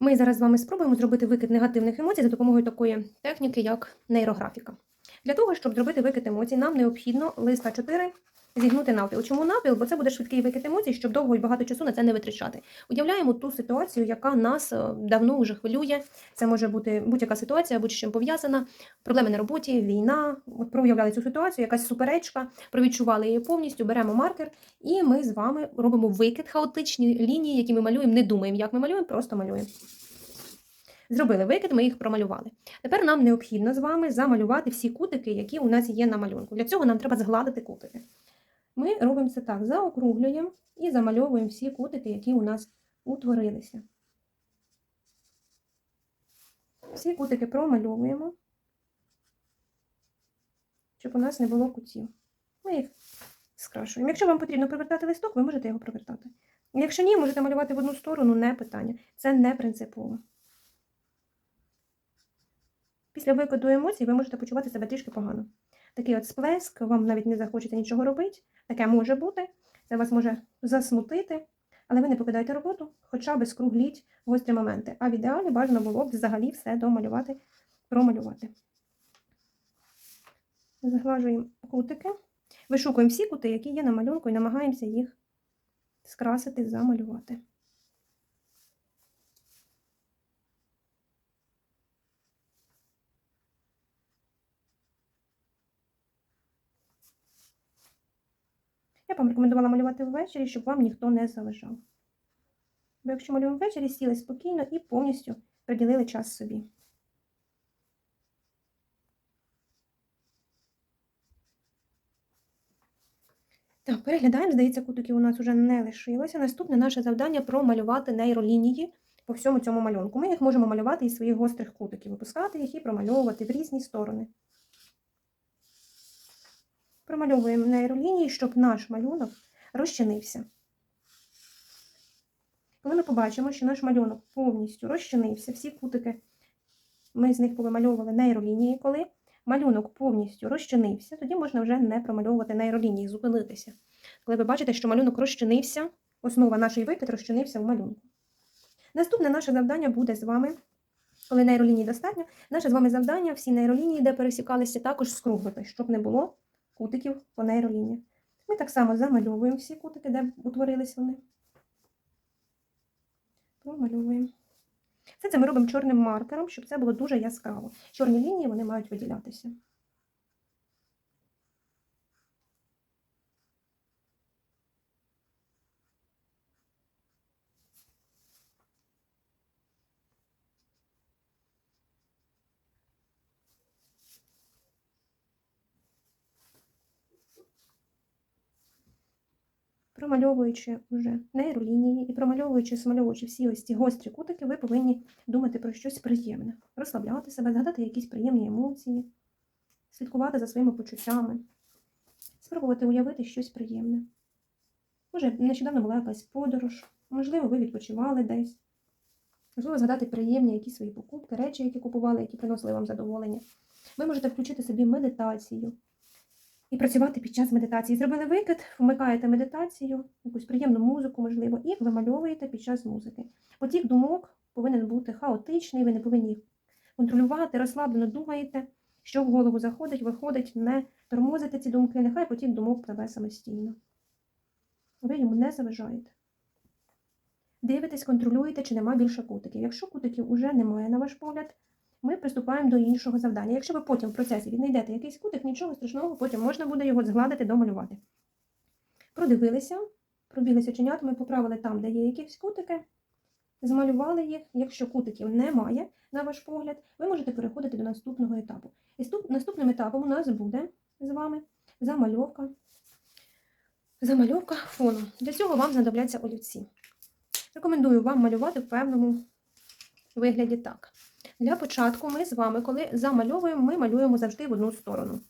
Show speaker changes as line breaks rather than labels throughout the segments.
Ми зараз з вами спробуємо зробити викид негативних емоцій за допомогою такої техніки, як нейрографіка. Для того, щоб зробити викид емоцій, нам необхідно лист А4 зігнути навпіл. Чому навпіл? Бо це буде швидкий викид емоцій, щоб довго і багато часу на це не витрачати. Уявляємо ту ситуацію, яка нас е, давно вже хвилює. Це може бути будь-яка ситуація, будь з чим пов'язана, проблеми на роботі, війна. От проуявляли цю ситуацію, якась суперечка, провідчували її повністю, беремо маркер, і ми з вами робимо викид, хаотичні лінії, які ми малюємо, не думаємо, як ми малюємо, просто малюємо. Зробили викид, ми їх промалювали. Тепер нам необхідно з вами замалювати всі кутики, які у нас є на малюнку. Для цього нам треба згладити кутики. Ми робимо це так: заокруглюємо і замальовуємо всі кутики, які у нас утворилися. Всі кутики промальовуємо, щоб у нас не було кутів. Ми їх скрашуємо. Якщо вам потрібно привертати листок, ви можете його привертати. Якщо ні, можете малювати в одну сторону, не питання. Це не принципово. Після викиду емоцій ви можете почувати себе трішки погано. Такий от сплеск, вам навіть не захочеться нічого робити. Таке може бути, це вас може засмутити, але ви не покидаєте роботу, хоча б скругліть гострі моменти. А в ідеалі бажано було б взагалі все домалювати, промалювати. Заглажуємо кутики, вишукуємо всі кути, які є на малюнку, і намагаємося їх скрасити, замалювати. Рекомендувала малювати ввечері, щоб вам ніхто не заважав. Бо якщо малюємо ввечері, сіли спокійно і повністю приділили час собі. Так, переглядаємо, здається, кутиків у нас вже не лишилося. Наступне наше завдання промалювати нейролінії по всьому цьому малюнку. Ми їх можемо малювати із своїх гострих кутиків, випускати їх і промальовувати в різні сторони. Промальовуємо нейролінії, щоб наш малюнок розчинився. Коли ми побачимо, що наш малюнок повністю розчинився, всі кутики, ми з них повимальовували нейролінії, коли малюнок повністю розчинився, тоді можна вже не промальовувати нейролінії, зупинитися. Коли ви бачите, що малюнок розчинився, основа нашої викид розчинився в малюнку. Наступне наше завдання буде з вами, коли нейролінії достатньо, наше з вами завдання, всі нейролінії, де пересікалися, також скруглити, щоб не було кутиків по нейроліні. Ми так само замальовуємо всі кутики, де утворились вони. Промальовуємо. Все це ми робимо чорним маркером, щоб це було дуже яскраво. Чорні лінії вони мають виділятися. Промальовуючи вже нейролінії і промальовуючи, смальовуючи всі ось ці гострі кутики, ви повинні думати про щось приємне, розслабляти себе, згадати якісь приємні емоції, слідкувати за своїми почуттями, спробувати уявити щось приємне. Може, нещодавно була якась подорож, можливо, ви відпочивали десь. Можливо, згадати приємні якісь свої покупки, речі, які купували, які приносили вам задоволення. Ви можете включити собі медитацію і працювати під час медитації. Зробили викид, вмикаєте медитацію, якусь приємну музику, можливо, і вимальовуєте під час музики. Потік думок повинен бути хаотичний, ви не повинні їх контролювати, розслаблено думаєте, що в голову заходить, виходить, не тормозите ці думки, нехай потік думок пливе самостійно. Ви йому не заважаєте. Дивитесь, контролюєте, чи нема більше кутиків. Якщо кутиків уже немає, на ваш погляд, ми приступаємо до іншого завдання. Якщо ви потім в процесі віднайдете якийсь кутик, нічого страшного, потім можна буде його згладити, домалювати. Продивилися, пробіглися оченятами, поправили там, де є якісь кутики, змалювали їх. Якщо кутиків немає, на ваш погляд, ви можете переходити до наступного етапу. І ступ- наступним етапом у нас буде з вами замальовка. Замальовка фону. Для цього вам знадобляться олівці. Рекомендую вам малювати в певному вигляді так. Для початку ми з вами, коли замальовуємо, ми малюємо завжди в одну сторону.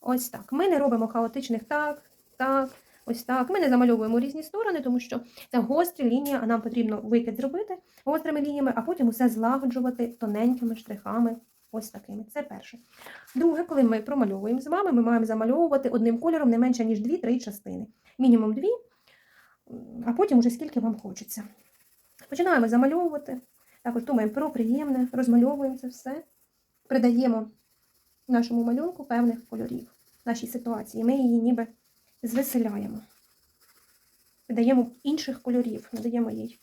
Ось так. Ми не робимо хаотичних так, так, ось так. Ми не замальовуємо різні сторони, тому що це гострі лінії, а нам потрібно викид зробити гострими лініями, а потім усе злагоджувати тоненькими штрихами. Ось такими. Це перше. Друге, коли ми промальовуємо з вами, ми маємо замальовувати одним кольором не менше, ніж 2-3 частини. Мінімум 2, а потім уже скільки вам хочеться. Починаємо замальовувати. Також думаємо про приємне, розмальовуємо це все, придаємо нашому малюнку певних кольорів, нашій ситуації. Ми її ніби звеселяємо. Додаємо інших кольорів, надаємо їй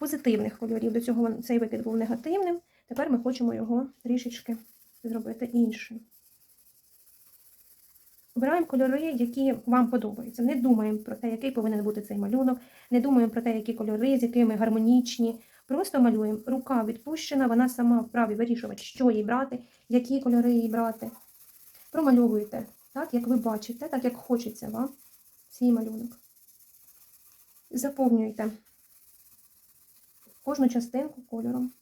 позитивних кольорів. До цього цей викид був негативним. Тепер ми хочемо його трішечки зробити іншим. Обираємо кольори, які вам подобаються. Не думаємо про те, який повинен бути цей малюнок, не думаємо про те, які кольори, з якими гармонічні. Просто малюємо. Рука відпущена, вона сама вправі вирішувати, що їй брати, які кольори їй брати. Промальовуєте так, як ви бачите, так, як хочеться вам свій малюнок. Заповнюйте кожну частинку кольором.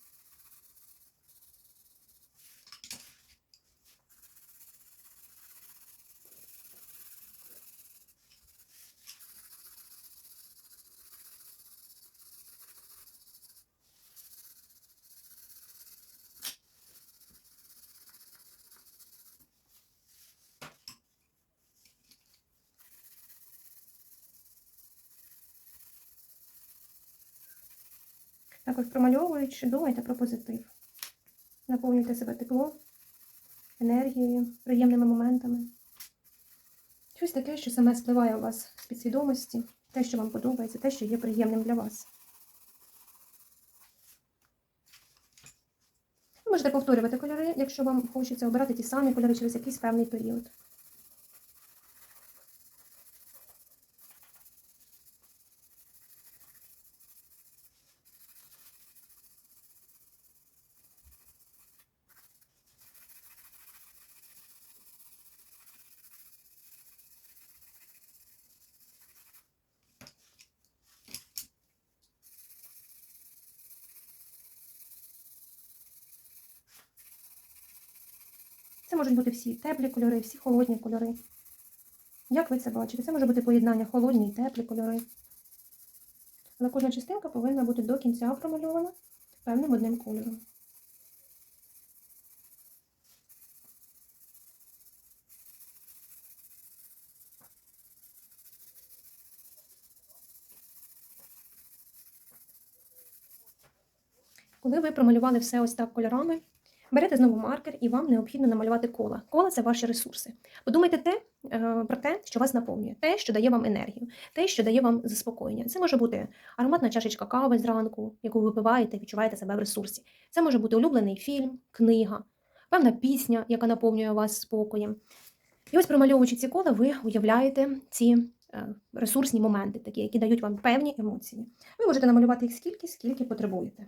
Також промальовуючи, думайте про позитив. Наповнюйте себе тепло, енергією, приємними моментами. Щось таке, що саме спливає у вас з підсвідомості, те, що вам подобається, те, що є приємним для вас. Ви можете повторювати кольори, якщо вам хочеться обирати ті самі кольори через якийсь певний період. Це можуть бути всі теплі кольори, всі холодні кольори. Як ви це бачите? Це може бути поєднання холодні і теплі кольори. Але кожна частинка повинна бути до кінця промальована певним одним кольором. Коли ви промалювали все ось так кольорами, берете знову маркер і вам необхідно намалювати кола. Кола це ваші ресурси. Подумайте те, е, про те, що вас наповнює, те, що дає вам енергію, те, що дає вам заспокоєння. Це може бути ароматна чашечка кави зранку, яку ви випиваєте, відчуваєте себе в ресурсі. Це може бути улюблений фільм, книга, певна пісня, яка наповнює вас спокоєм. І ось промальовуючи ці кола, ви уявляєте ці е, ресурсні моменти, такі, які дають вам певні емоції. Ви можете намалювати їх скільки, скільки потребуєте.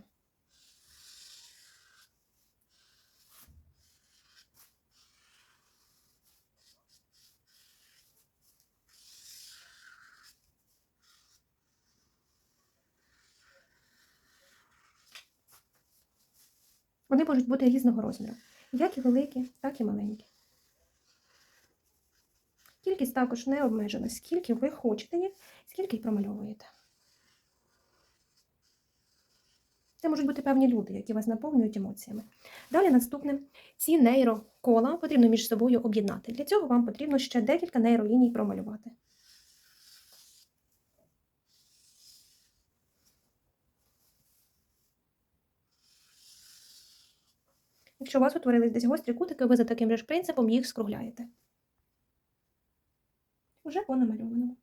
Вони можуть бути різного розміру, як і великі, так і маленькі. Кількість також не обмежена, скільки ви хочете їх, скільки й промальовуєте. Це можуть бути певні люди, які вас наповнюють емоціями. Далі наступне ці нейрокола потрібно між собою об'єднати. Для цього вам потрібно ще декілька нейроліній промалювати. Якщо у вас утворились десь гострі кутики, ви за таким же ж принципом їх скругляєте. Уже по намальованому.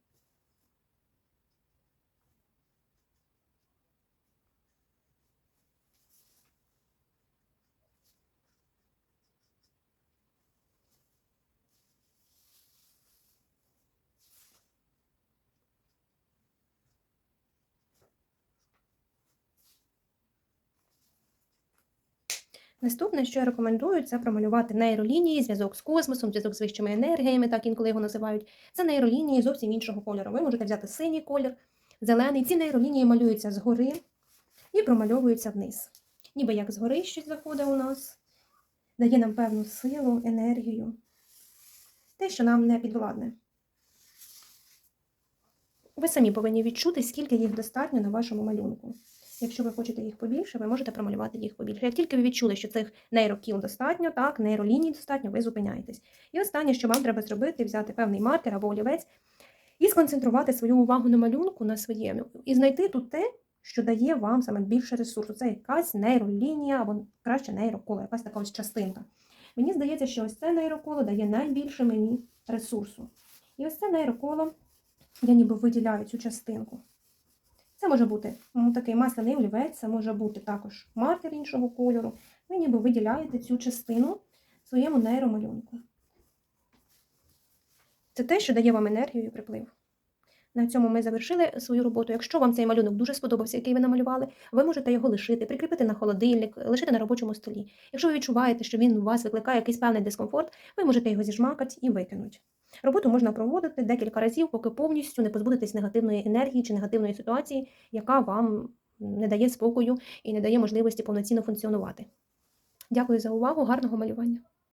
Наступне, що я рекомендую, це промалювати нейролінії, зв'язок з космосом, зв'язок з вищими енергіями, так інколи його називають. Це нейролінії зовсім іншого кольору. Ви можете взяти синій колір, зелений. Ці нейролінії малюються згори і промальовуються вниз. Ніби як згори щось заходить у нас, дає нам певну силу, енергію, те, що нам не підвладне. Ви самі повинні відчути, скільки їх достатньо на вашому малюнку. Якщо ви хочете їх побільше, ви можете промалювати їх побільше. Як тільки ви відчули, що цих нейрокіл достатньо, так, нейроліній достатньо, ви зупиняєтесь. І останнє, що вам треба зробити, взяти певний маркер або олівець і сконцентрувати свою увагу на малюнку, на своєму, і знайти тут те, що дає вам саме більше ресурсу. Це якась нейролінія або краще нейроколо, якась така ось частинка. Мені здається, що ось це нейроколо дає найбільше мені ресурсу. І ось це нейроколо, я ніби виділяю цю частинку. Це може бути такий масляний олівець, це може бути також маркер іншого кольору. Ви ніби виділяєте цю частину своєму нейромалюнку. Це те, що дає вам енергію і приплив. На цьому ми завершили свою роботу. Якщо вам цей малюнок дуже сподобався, який ви намалювали, ви можете його лишити, прикріпити на холодильник, лишити на робочому столі. Якщо ви відчуваєте, що він у вас викликає якийсь певний дискомфорт, ви можете його зіжмакати і викинути. Роботу можна проводити декілька разів, поки повністю не позбудетесь негативної енергії чи негативної ситуації, яка вам не дає спокою і не дає можливості повноцінно функціонувати. Дякую за увагу, гарного малювання!